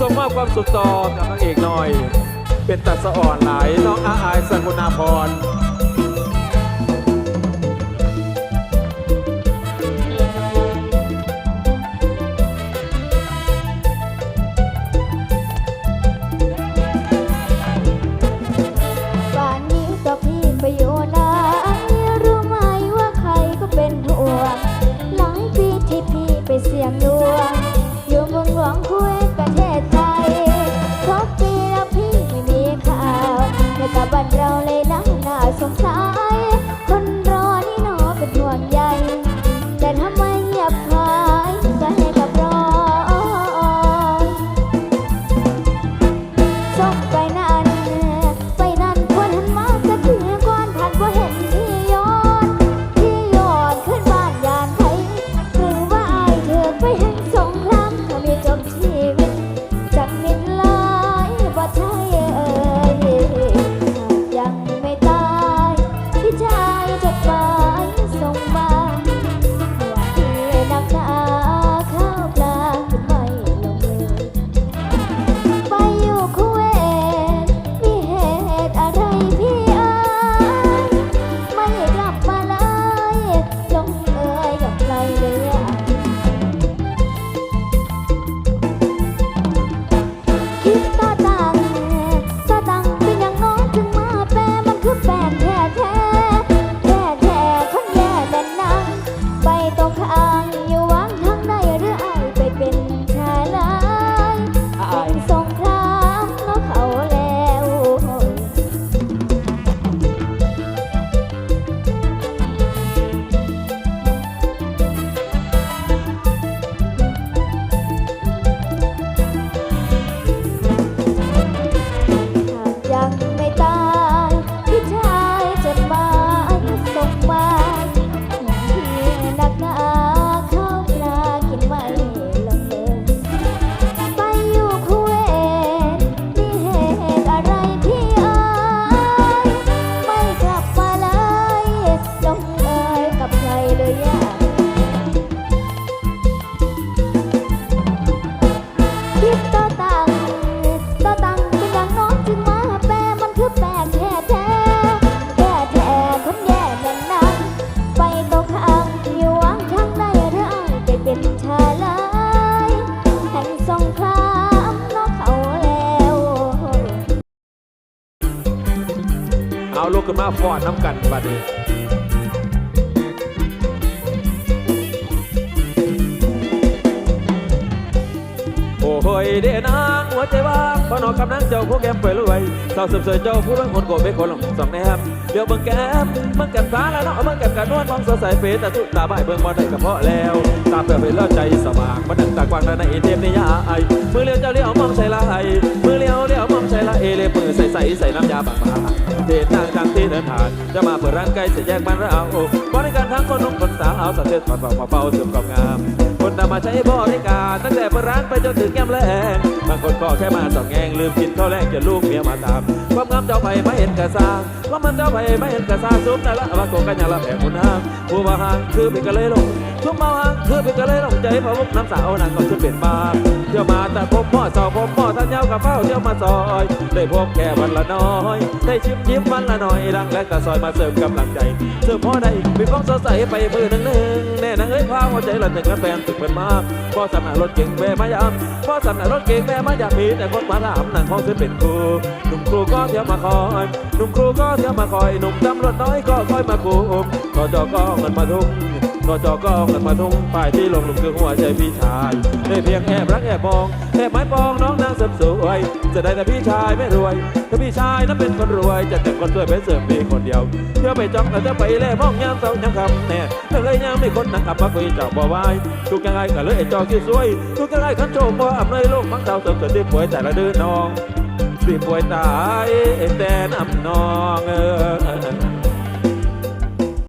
ส่งมอบความสุขต่อกับนางเอกหน่อย เป็นตัดสะอ่อนหลายน้องอาอายสกุณาพร ลูกขึ้นมาฟอนน้ำกันบัดนี้โอ้โหยเดนางหัวใจว่างพอนอกกำนังเจ้าผู้แก้มเปิดรวยสาวสริมสวยเจ้าผู้รังคนโกเป็นคนหลงสองแนมเดี๋ยวเบิ่งแก้มเบิ่งแก้มฟ้าแล้วเนาะเบิ่งแก้มกันนวลมองสดใสเปแต่สุดตาบ่ายเบิ่งบ่ได้กระเพาะแล้วตาเปลือกเป็นเลือใจสว่างมันดังตากวางในเทพนิยายมือเลี้ยวเจ้าเลี้ยวมองใส่ลายมือเลี้ยวเลี้ยว ใส่ลายเอเล็บมือใส่ใส่ใส่น้ำยาบางบาเทนางทางที่เดินผ่าน จะมาเปิดร้านใกล้จะแยกบ้านเราบริการทั้งคนนุ่มคนสาวสาวเทศถอดเบามาเบาเสื่อมความงาม คนนำมาใช้บริการตั้งแต่เปิดร้านไปจนถึงแก้มแรงบางคนก็แค่มาสองแงงลืมกินข้าวแรกจะลูกเมียมาตามความงามเจ้าไผ่ไม่เห็นกระซ่าความมันเจ้าไผ่ไม่เห็นกระซ่าซุปแต่ละบางโกกันยาละแผ่คุณห้างผู้มาหางคือเป็นกะเลยลงทุกเมาหางคือเป็นกะเลยลงใจพะพวกน้ำสาวนางก็จะเปลี่ยนมาเที่ยวมาแต่พบพ่อสาวพบ กับเฝ้าเที่ยวมาซอย ได้พบแค่วันละน้อย ได้ชิมยิ้มวันละน้อยรังและกระซอยมาเสริมกำลังใจเสริมพ่อได้มีฟองสดใสไปมือหนึ่งหนึ่งแน่นางเอ้ยพาหัวใจละหนึ่งกันแฟนตึกเป็นมาพ่อสำนักรถเก่งแม่มายามพ่อสำนักรถเก่งแม่มายามมีแต่คนมาถามนางของเธอเป็นครูหนุ่มครูก็เที่ยวมาคอยหนุ่มครูก็เที่ยวมาคอยหนุ่มตำรวจน้อยก็คอยมาคุมกอจอก็เงินมาทุ่งกอจอก็เงินมาทุ่งป้ายที่ลงหลุมคือหัวใจพี่ชายได้เพียงแอบรักแอบมองแอบไม้ปองน้องนางเสริมสวยจะได้แต่พี่ชายไม่รวย ถ้าพี่ชายนั้นเป็นคนรวย จะแต่งคนสวยไปเสริมมีคนเดียวเที่ยวไปจ้องแล้วจะไปแล่มองยามเศร้ายามคำแน่ถ้าเลยยามไม่คนนั่งขับมาคุยเจ้าบ่ไวายทุกยังไงก็เลยไอ้จอที่สวยทุกยังไงขันโชคบ่อำเลยโลกมังเศร้าเสริมเสริมที่ป่วยแต่ละเดือนน้องสิป่วยตายแต่น้ำนองเออ